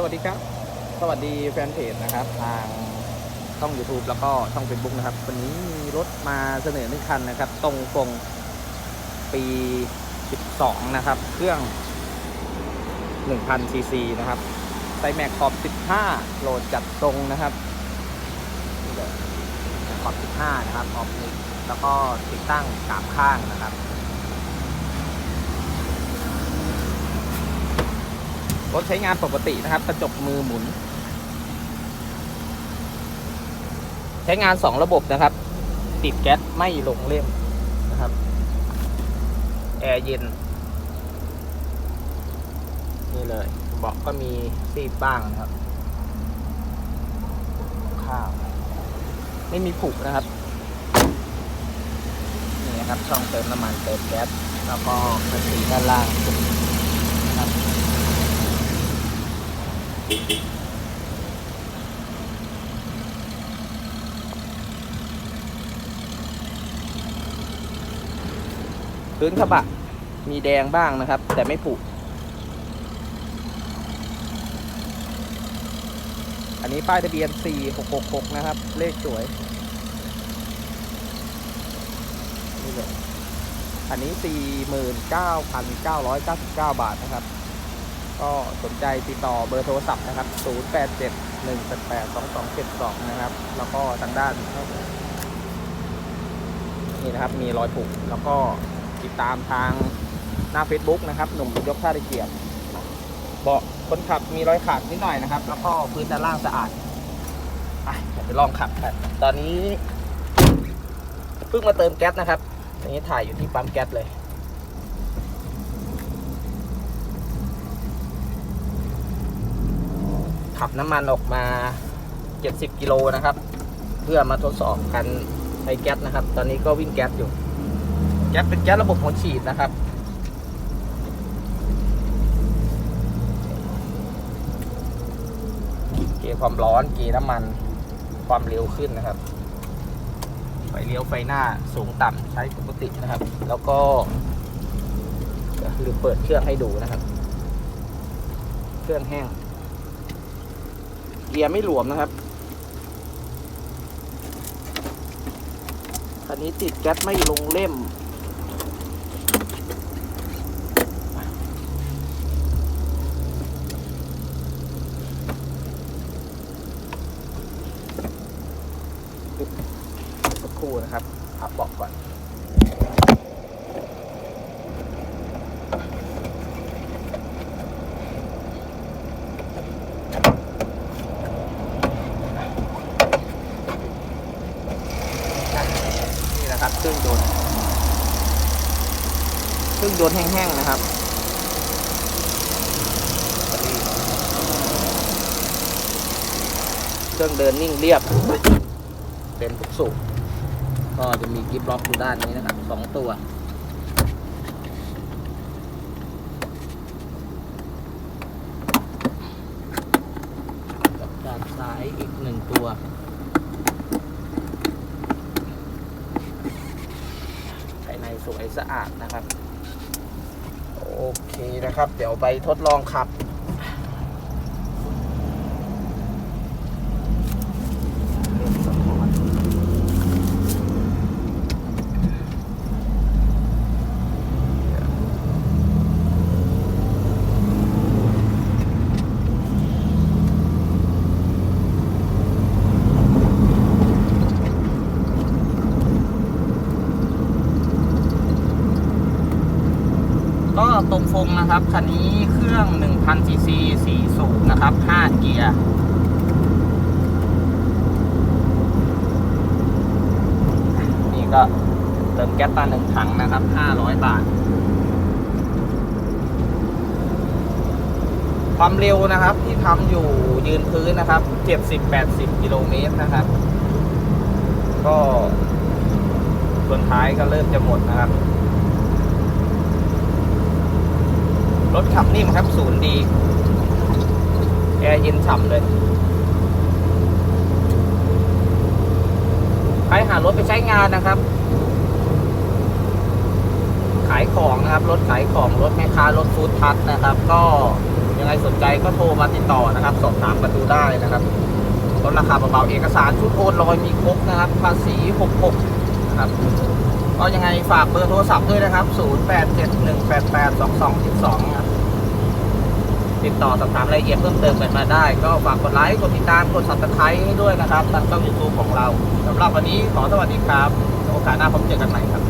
สวัสดีครับ สวัสดีแฟนเพจนะครับ ทางช่อง YouTube แล้วก็ช่อง Facebook นะครับ วันนี้มีรถมาเสนอหนึ่งคันนะครับตรงตรงปี 12 นะครับ เครื่อง 1,000 ซีซีนะครับไซแม็กขอบ 15 โหลดจัดทรงนะครับนี่เลยขอบ 15 นะครับออกนิกแล้วก็ติดตั้งกาบข้างนะครับ รถใช้งานปกตินะครับ กระจกมือหมุน ใช้งาน 2 ระบบนะครับ ติดแก๊สไม่ลงเล่มนะครับ แอร์เย็น นี่เลยเบาะก็มีซีบบ้างนะครับ ข้าว ไม่มีผุนะครับ นี่นะครับ ช่องเติมน้ำมันเติมแก๊ส แล้วก็กระสีด้านล่างนะครับ พื้นกระบะ มีแดงบ้างนะครับ แต่ไม่ผุ อันนี้ป้ายทะเบียน 4666 นะครับ เลขสวย นี่เลยอันนี้ 49,999 บาทนะครับ ก็สนใจติดต่อเบอร์โทรศัพท์นะครับ 087 188 2272 นะครับ แล้วก็ทางด้าน นี่นะครับ มีรอยผุแล้วก็ติดตามทางหน้า Facebook นะครับ หนุ่มยกท่าตะเกียบเบาะคนขับมีรอยขาดนิดหน่อยนะครับ แล้วก็พื้นด้านล่างสะอาดไปเดี๋ยวไปลองขับกันตอนนี้เพิ่งมาเติมแก๊สนะครับอันนี้ถ่ายอยู่ที่ปั๊มแก๊สเลย ขับน้ำมันออกมา 70 กิโลนะครับ เพื่อมาทดสอบการใช้แก๊สนะครับ ตอนนี้ก็วิ่งแก๊สอยู่ แก๊สเป็นแก๊สระบบหัวฉีดนะครับเกียร์ความร้อนเกียร์น้ำมันความเร็วขึ้นนะครับ ไฟเลี้ยวไฟหน้าสูงต่ำใช้ปกตินะครับ แล้วก็เดี๋ยวลืมเปิดเครื่องให้ดูนะครับ เครื่องแห้ง เกียร์ไม่หลวมนะครับคันนี้ติดแก๊สไม่ลงเล่ม สักครู่นะครับพับเบอกก่อนนะครับเครื่องยนต์เค รื่องยนต์แห้งๆนะครับเครื่องเดินนิ่งเรียบเป็นทุกสูบก็จะมีกิฟล็อกอยู่ด้านนี้นะครับสองตัวกับด้านซ้ายอีกหนึ่งตัวภายในสวยสะอาดนะครับ โอเคนะครับ เดี๋ยวไปทดลองขับ ก็ตร งนะครับ คันนี้เครื่อง1,000ซีซี4สูบนะครับ5เกียร์นี่ก็เติมแก๊สตาหนึ่งถังนะครับ500 บาท ความเร็วนะครับที่ทำอยู่ยืนพื้นนะครับ 70-80 กิโลเมตรนะครับ ก็ส่วนท้ายก็เริ่มจะหมดนะครับ รถขับนิ่มครับศูนย์ดี แอร์เย็นฉ่ำเลย ใครหารถไปใช้งานนะครับ ขายของนะครับ รถขายของรถแม่ค้ารถฟู้ดทัคนะครับ ก็ยังไงสนใจก็โทรมาติดต่อนะครับ สอบถามกันดูได้นะครับลดราคาเบาๆเอกสารชุดโอนลอยมีครบนะครับ ภาษี 66 นะครับ ก็ยังไงฝากเบอร์โทรศัพท์ด้วยนะครับ 0871882212ครับติดต่อสอบถามรายละเอียดเพิ่มเติมกันมาได้ ก็ฝากกดไลค์กดติดตามกด subscribe ด้วยนะครับทางช่องยูทูบของเราสำหรับวันนี้ขอสวัสดีครับ โอกาสหน้าพบเจอกันใหม่ครับ